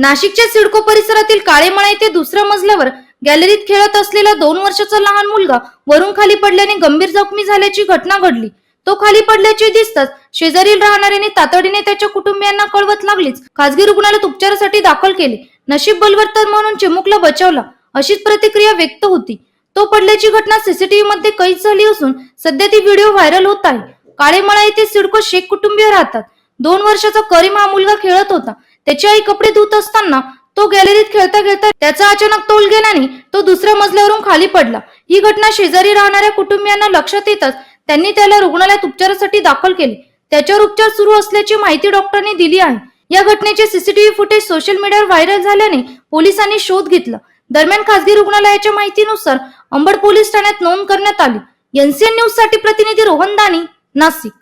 नाशिकच्या सिडको परिसरातील काळेमळा येथे दुसऱ्या मजल्यावर गॅलरीत खेळत असलेला दोन वर्षाचा लहान मुलगा वरून खाली पडल्याने गंभीर जखमी झाल्याची घटना घडली. तो खाली पडल्याचे दिसताच शेजारील राहणाऱ्याने तातडीने त्याच्या कुटुंबियांना कळवत लागलीच. खासगी रुग्णालयात उपचारासाठी दाखल केले. नशीब बलवर्तन म्हणून चिमुकला बचावला अशीच प्रतिक्रिया व्यक्त होती. तो पडल्याची घटना सीसीटीव्ही मध्ये कैद झाली असून सध्या ती व्हिडिओ व्हायरल होत आहे. काळेमळा येथे सिडको शेख कुटुंबीय राहतात. दोन वर्षाचा करीम हा मुलगा खेळत होता. त्याची आई कपडे धुत असताना तो गॅलरीत खेळता खेळता त्याचा अचानक तोल गेल्याने तो दुसऱ्या मजल्यावरून खाली पडला. ही घटना शेजारी राहणाऱ्या कुटुंबियांना लक्षात येताच त्यांनी त्याला रुग्णालयात उपचारासाठी दाखल केले. त्याच्यावर उपचार सुरू असल्याची माहिती डॉक्टरांनी दिली आहे. या घटनेचे सीसीटीव्ही फुटेज सोशल मीडियावर व्हायरल झाल्याने पोलिसांनी शोध घेतला. दरम्यान खासगी रुग्णालयाच्या माहितीनुसार अंबड पोलीस ठाण्यात नोंद करण्यात आली. एनसीएन न्यूजसाठी प्रतिनिधी रोहन दानी नाशिक.